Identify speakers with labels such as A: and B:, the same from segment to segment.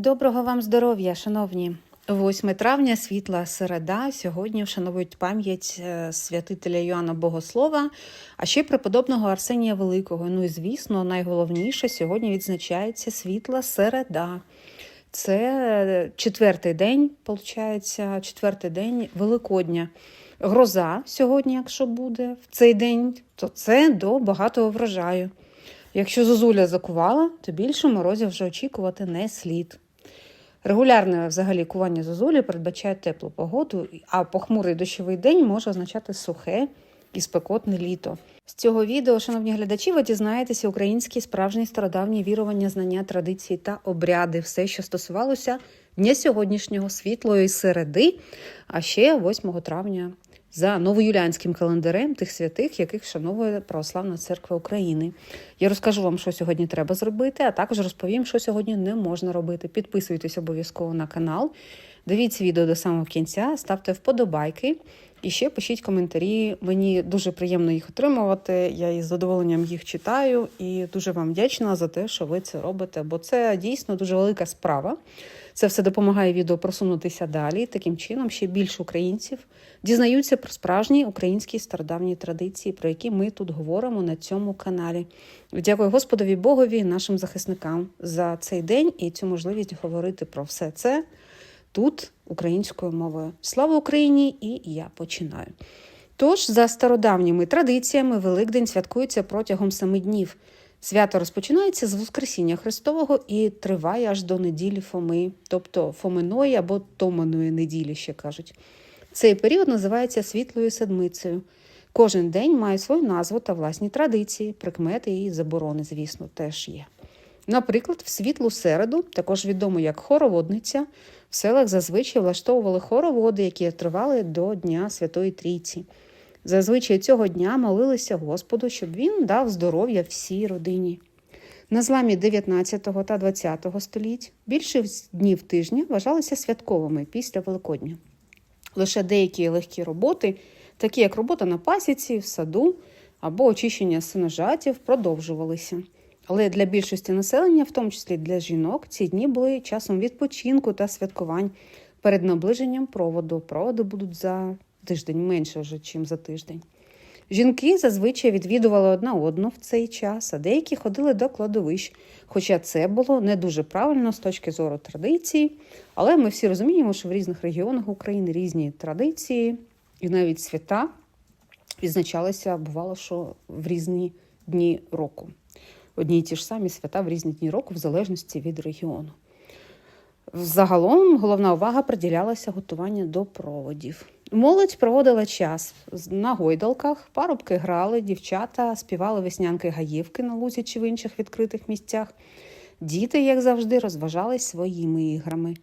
A: Доброго вам здоров'я, шановні! 8 травня, світла середа. Сьогодні вшановують пам'ять е, святителя Йоанна Богослова, а ще преподобного Арсенія Великого. Ну і звісно, найголовніше сьогодні відзначається світла середа. Це е, четвертий день, виходить, четвертий день Великодня. Гроза сьогодні, якщо буде в цей день, то це до багатого врожаю. Якщо зозуля закувала, то більше морозів вже очікувати не слід. Регулярне взагалі кування зозулі передбачає теплу погоду, а похмурий дощовий день може означати сухе і спекотне літо. З цього відео, шановні глядачі, ви дізнаєтеся українські справжні стародавні вірування, знання, традиції та обряди, все, що стосувалося дня сьогоднішнього світлої середи, а ще 8 травня за новоюліанським календарем тих святих, яких вшановує Православна Церква України. Я розкажу вам, що сьогодні треба зробити, а також розповім, що сьогодні не можна робити. Підписуйтесь обов'язково на канал, дивіться відео до самого кінця, ставте вподобайки. І ще пишіть коментарі. Мені дуже приємно їх отримувати. Я із задоволенням їх читаю і дуже вам вдячна за те, що ви це робите, бо це дійсно дуже велика справа. Це все допомагає відео просунутися далі. Таким чином, ще більше українців дізнаються про справжні українські стародавні традиції, про які ми тут говоримо на цьому каналі. Дякую Господові Богові, нашим захисникам за цей день і цю можливість говорити про все це тут українською мовою. Слава Україні! І я починаю. Тож, за стародавніми традиціями, Великдень святкується протягом семи днів. Свято розпочинається з Воскресіння Христового і триває аж до неділі Фоми, тобто Фоминої або Томаної неділі, ще кажуть. Цей період називається Світлою Седмицею. Кожен день має свою назву та власні традиції, прикмети і заборони, звісно, теж є. Наприклад, в світлу середу, також відомо як хороводниця, в селах зазвичай влаштовували хороводи, які тривали до Дня Святої Трійці. Зазвичай цього дня молилися Господу, щоб він дав здоров'я всій родині. На зламі 19 та 20 століть більшість днів тижня вважалися святковими після Великодня. Лише деякі легкі роботи, такі як робота на пасіці, в саду або очищення синожатів, продовжувалися. Але для більшості населення, в тому числі для жінок, ці дні були часом відпочинку та святкувань перед наближенням проводу. Проводи будуть за тиждень менше вже, ніж за тиждень. Жінки зазвичай відвідували одна одну в цей час, а деякі ходили до кладовищ. Хоча це було не дуже правильно з точки зору традиції, але ми всі розуміємо, що в різних регіонах України різні традиції і навіть свята відзначалися, бувало, що в різні дні року. Одні й ті ж самі свята в різні дні року, в залежності від регіону. Загалом головна увага приділялася готуванню до проводів. Молодь проводила час на гойдалках, парубки грали, дівчата співали веснянки гаївки на лузі чи в інших відкритих місцях. Діти, як завжди, розважались своїми іграми.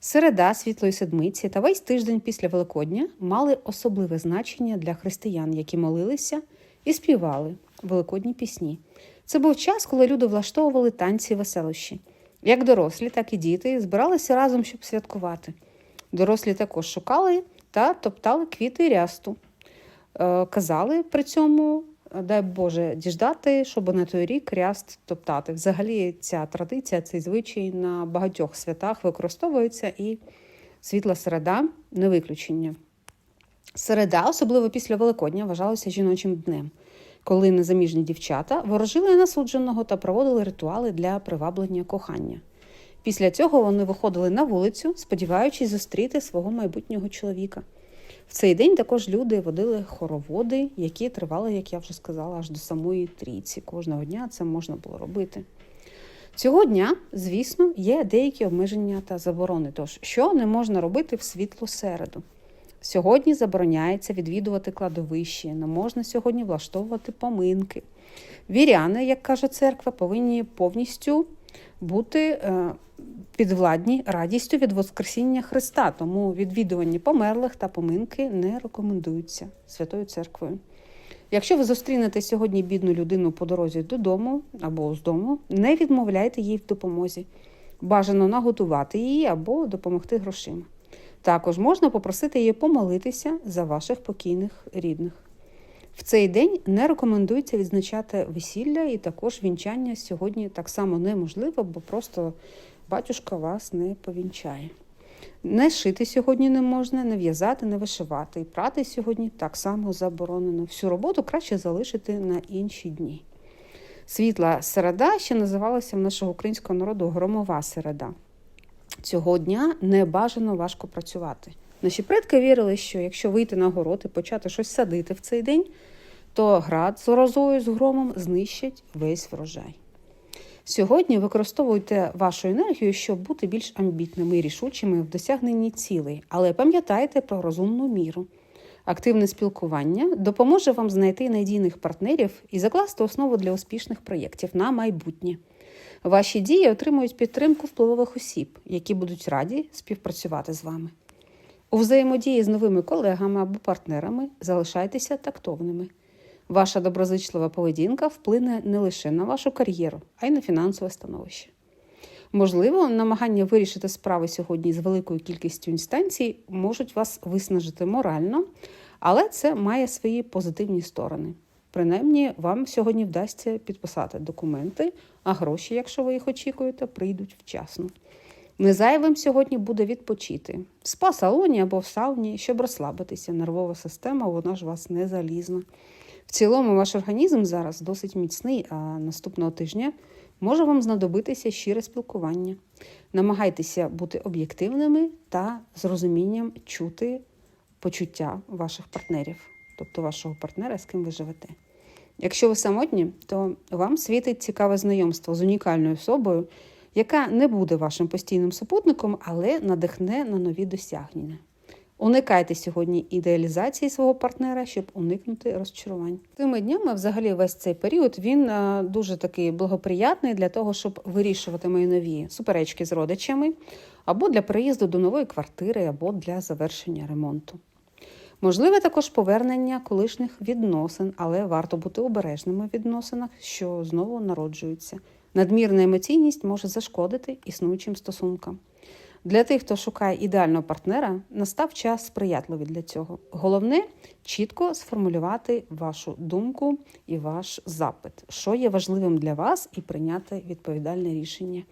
A: Середа світлої седмиці та весь тиждень після Великодня мали особливе значення для християн, які молилися і співали великодні пісні. Це був час, коли люди влаштовували танці і веселощі. Як дорослі, так і діти збиралися разом, щоб святкувати. Дорослі також шукали та топтали квіти рясту. Е, казали при цьому, дай Боже, діждати, щоб на той рік ряст топтати. Взагалі, ця традиція, цей звичай на багатьох святах використовується і світла середа не виключення. Середа, особливо після Великодня, вважалася жіночим днем, коли незаміжні дівчата ворожили насудженого та проводили ритуали для приваблення кохання. Після цього вони виходили на вулицю, сподіваючись зустріти свого майбутнього чоловіка. В цей день також люди водили хороводи, які тривали, як я вже сказала, аж до самої трійці. Кожного дня це можна було робити. Цього дня, звісно, є деякі обмеження та заборони. Тож, що не можна робити в світлу середу? Сьогодні забороняється відвідувати кладовище, не можна сьогодні влаштовувати поминки. Віряни, як каже церква, повинні повністю бути е, підвладні радістю від Воскресіння Христа, тому відвідування померлих та поминки не рекомендуються Святою Церквою. Якщо ви зустрінете сьогодні бідну людину по дорозі додому або з дому, не відмовляйте їй в допомозі. Бажано наготувати її або допомогти грошима. Також можна попросити її помолитися за ваших покійних рідних. В цей день не рекомендується відзначати весілля і також вінчання сьогодні так само неможливо, бо просто батюшка вас не повінчає. Не шити сьогодні не можна, не в'язати, не вишивати. І прати сьогодні так само заборонено. Всю роботу краще залишити на інші дні. Світла середа ще називалася в нашого українського народу громова середа. Цього дня не бажано важко працювати. Наші предки вірили, що якщо вийти на город і почати щось садити в цей день, то град з розою з громом знищить весь врожай. Сьогодні використовуйте вашу енергію, щоб бути більш амбітними і рішучими в досягненні цілей, але пам'ятайте про розумну міру. Активне спілкування допоможе вам знайти надійних партнерів і закласти основу для успішних проєктів на майбутнє. Ваші дії отримують підтримку впливових осіб, які будуть раді співпрацювати з вами. У взаємодії з новими колегами або партнерами залишайтеся тактовними. Ваша доброзичлива поведінка вплине не лише на вашу кар'єру, а й на фінансове становище. Можливо, намагання вирішити справи сьогодні з великою кількістю інстанцій можуть вас виснажити морально, але це має свої позитивні сторони. Принаймні, вам сьогодні вдасться підписати документи, а гроші, якщо ви їх очікуєте, прийдуть вчасно. Незайвим сьогодні буде відпочити в спа-салоні або в сауні, щоб розслабитися. Нервова система, вона ж вас не залізна. В цілому, ваш організм зараз досить міцний, а наступного тижня може вам знадобитися щире спілкування. Намагайтеся бути об'єктивними та з розумінням чути почуття ваших партнерів, тобто вашого партнера, з ким ви живете. Якщо ви самотні, то вам світить цікаве знайомство з унікальною особою, яка не буде вашим постійним супутником, але надихне на нові досягнення. Уникайте сьогодні ідеалізації свого партнера, щоб уникнути розчарувань. Тими днями, взагалі, весь цей період він дуже такий благоприятний для того, щоб вирішувати мої нові суперечки з родичами, або для переїзду до нової квартири, або для завершення ремонту. Можливе також повернення колишніх відносин, але варто бути обережними в відносинах, що знову народжуються. Надмірна емоційність може зашкодити існуючим стосункам. Для тих, хто шукає ідеального партнера, настав час сприятливий для цього. Головне чітко сформулювати вашу думку і ваш запит, що є важливим для вас, і прийняти відповідальне рішення.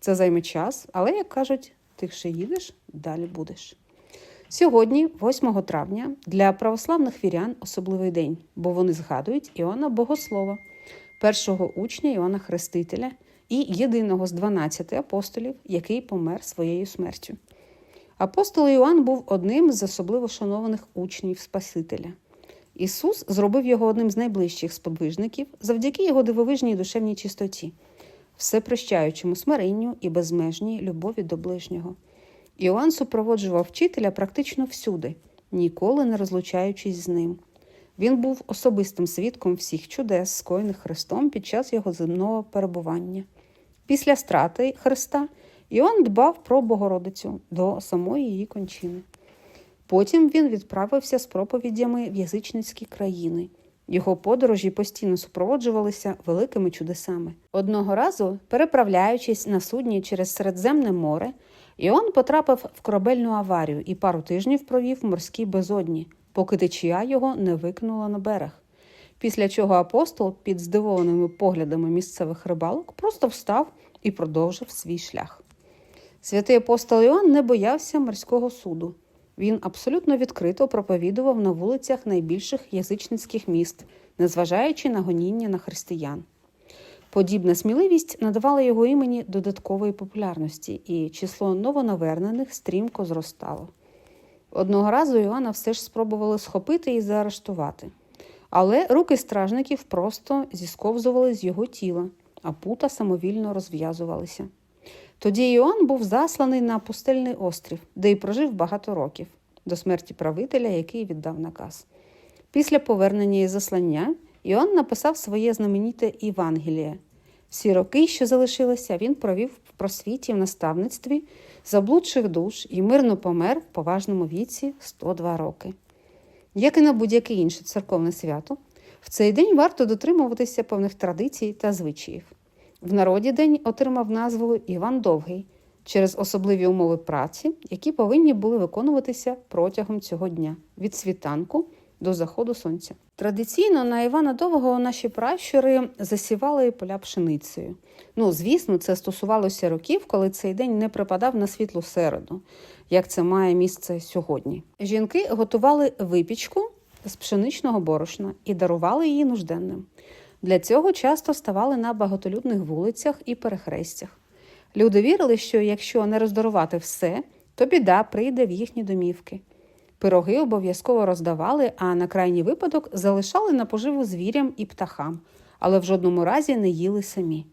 A: Це займе час, але, як кажуть, тихше їдеш, далі будеш. Сьогодні, 8 травня, для православних вірян особливий день, бо вони згадують Іоанна Богослова, першого учня Іоанна Хрестителя і єдиного з 12 апостолів, який помер своєю смертю. Апостол Іоанн був одним з особливо шанованих учнів Спасителя. Ісус зробив його одним з найближчих сподвижників завдяки його дивовижній душевній чистоті, всепрощаючому смиренню і безмежній любові до ближнього. Іоанн супроводжував вчителя практично всюди, ніколи не розлучаючись з ним. Він був особистим свідком всіх чудес, скоєних Христом під час його земного перебування. Після страти Христа Іоанн дбав про Богородицю до самої її кончини. Потім він відправився з проповідями в язичницькі країни. Його подорожі постійно супроводжувалися великими чудесами. Одного разу, переправляючись на судні через Середземне море, Іоанн потрапив в корабельну аварію і пару тижнів провів в морській безодні, поки течія його не викинула на берег. Після чого апостол, під здивованими поглядами місцевих рибалок, просто встав і продовжив свій шлях. Святий апостол Іоанн не боявся морського суду. Він абсолютно відкрито проповідував на вулицях найбільших язичницьких міст, незважаючи на гоніння на християн. Подібна сміливість надавала його імені додаткової популярності, і число новонавернених стрімко зростало. Одного разу Іоанна все ж спробували схопити і заарештувати. Але руки стражників просто зісковзували з його тіла, а пута самовільно розв'язувалися. Тоді Іоанн був засланий на пустельний острів, де й прожив багато років, до смерті правителя, який віддав наказ. Після повернення із заслання Іоанн написав своє знаменіте Євангеліє. Всі роки, що залишилися, він провів в просвіті в наставництві заблудших душ і мирно помер в поважному віці 102 роки. Як і на будь-яке інше церковне свято, в цей день варто дотримуватися певних традицій та звичаїв. В народі день отримав назву Іван Довгий через особливі умови праці, які повинні були виконуватися протягом цього дня від світанку до заходу сонця. Традиційно на Івана Довгого наші пращури засівали поля пшеницею. Ну, звісно, це стосувалося років, коли цей день не припадав на світлу середу, як це має місце сьогодні. Жінки готували випічку з пшеничного борошна і дарували її нужденним. Для цього часто ставали на багатолюдних вулицях і перехрестях. Люди вірили, що якщо не роздарувати все, то біда прийде в їхні домівки. Пироги обов'язково роздавали, а на крайній випадок залишали на поживу звірям і птахам, але в жодному разі не їли самі.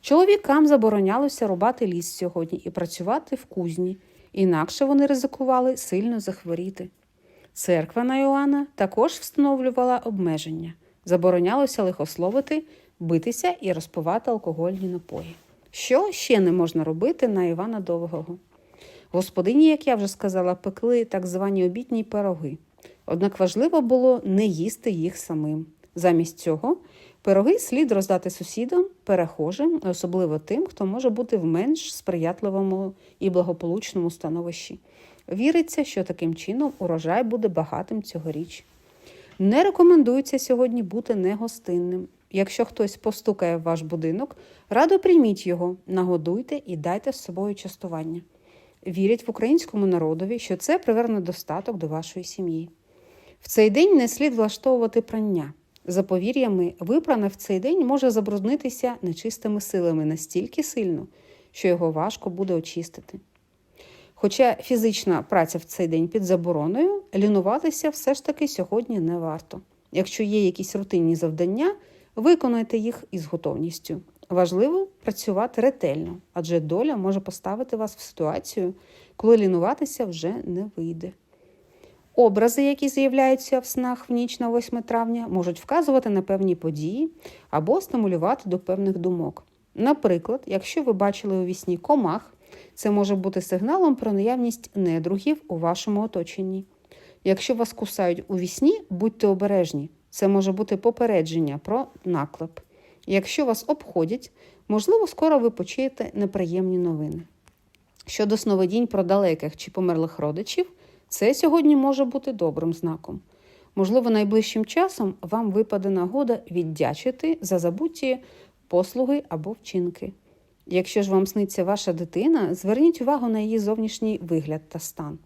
A: Чоловікам заборонялося рубати ліс сьогодні і працювати в кузні, інакше вони ризикували сильно захворіти. Церква на Іоанна також встановлювала обмеження, заборонялося лихословити, битися і розпивати алкогольні напої. Що ще не можна робити на Івана Довгого? Господині, як я вже сказала, пекли так звані обідні пироги. Однак важливо було не їсти їх самим. Замість цього пироги слід роздати сусідам, перехожим, особливо тим, хто може бути в менш сприятливому і благополучному становищі. Віриться, що таким чином урожай буде багатим цьогоріч. Не рекомендується сьогодні бути негостинним. Якщо хтось постукає в ваш будинок, радо прийміть його, нагодуйте і дайте з собою частування. Вірять в українському народові, що це приверне достаток до вашої сім'ї. В цей день не слід влаштовувати прання. За повір'ями, випране в цей день може забруднитися нечистими силами настільки сильно, що його важко буде очистити. Хоча фізична праця в цей день під забороною, лінуватися все ж таки сьогодні не варто. Якщо є якісь рутинні завдання, виконуйте їх із готовністю. Важливо працювати ретельно, адже доля може поставити вас в ситуацію, коли лінуватися вже не вийде. Образи, які з'являються в снах в ніч на 8 травня, можуть вказувати на певні події або стимулювати до певних думок. Наприклад, якщо ви бачили у вісні комах, це може бути сигналом про наявність недругів у вашому оточенні. Якщо вас кусають у вісні, будьте обережні, це може бути попередження про наклеп. Якщо вас обходять, можливо, скоро ви почуєте неприємні новини. Щодо сновидінь про далеких чи померлих родичів, це сьогодні може бути добрим знаком. Можливо, найближчим часом вам випаде нагода віддячити за забуті послуги або вчинки. Якщо ж вам сниться ваша дитина, зверніть увагу на її зовнішній вигляд та стан.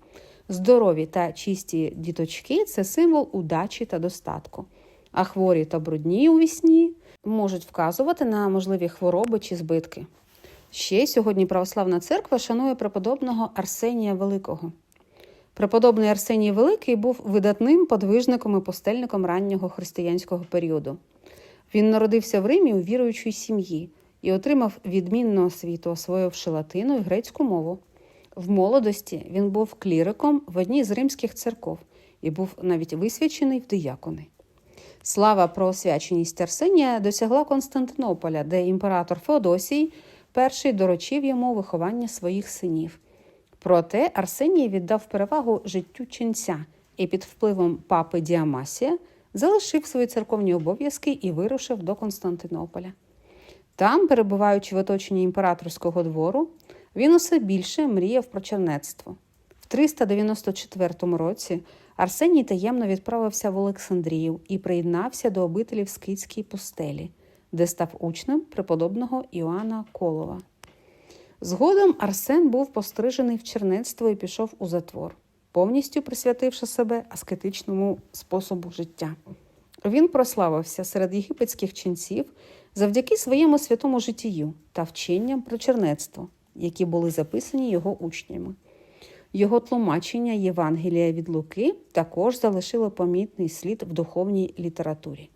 A: Здорові та чисті діточки це символ удачі та достатку, а хворі та брудні у вісні можуть вказувати на можливі хвороби чи збитки. Ще сьогодні Православна церква шанує преподобного Арсенія Великого. Преподобний Арсеній Великий був видатним подвижником і постельником раннього християнського періоду. Він народився в Римі у віруючій сім'ї і отримав відмінну освіту, освоївши латину і грецьку мову. В молодості він був кліриком в одній з римських церков і був навіть висвячений в диякони. Слава про освяченість Арсенія досягла Константинополя, де імператор Феодосій перший доручив йому виховання своїх синів. Проте Арсеній віддав перевагу життю ченця і під впливом папи Діамасія залишив свої церковні обов'язки і вирушив до Константинополя. Там, перебуваючи в оточенні імператорського двору, він усе більше мріяв про чернецтво. В 394 році Арсеній таємно відправився в Олександрію і приєднався до обителі в Скидській пустелі, де став учнем преподобного Іоанна Колова. Згодом Арсен був пострижений в чернецтво і пішов у затвор, повністю присвятивши себе аскетичному способу життя. Він прославився серед єгипетських ченців завдяки своєму святому життію та вченням про чернецтво, які були записані його учнями. Його тлумачення Євангелія від Луки також залишило помітний слід в духовній літературі.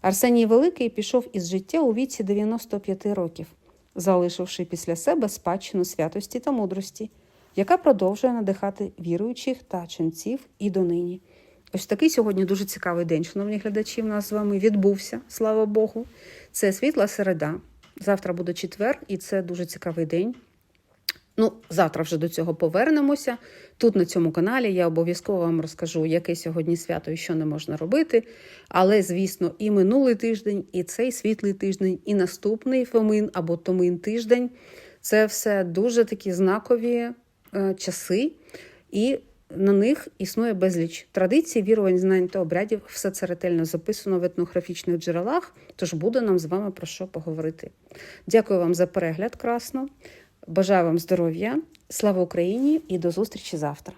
A: Арсеній Великий пішов із життя у віці 95 років, залишивши після себе спадщину святості та мудрості, яка продовжує надихати віруючих та ченців і донині. Ось такий сьогодні дуже цікавий день, шановні глядачі. У нас з вами відбувся, слава Богу. Це світла середа. Завтра буде четвер, і це дуже цікавий день. Ну, завтра вже до цього повернемося. Тут на цьому каналі я обов'язково вам розкажу, яке сьогодні свято і що не можна робити. Але, звісно, і минулий тиждень, і цей світлий тиждень, і наступний Фомин або Томин тиждень це все дуже такі знакові е, часи. І на них існує безліч традицій, вірувань, знань та обрядів. Все це ретельно записано в етнографічних джерелах, тож буде нам з вами про що поговорити. Дякую вам за перегляд, красно. Бажаю вам здоров'я, слава Україні і до зустрічі завтра.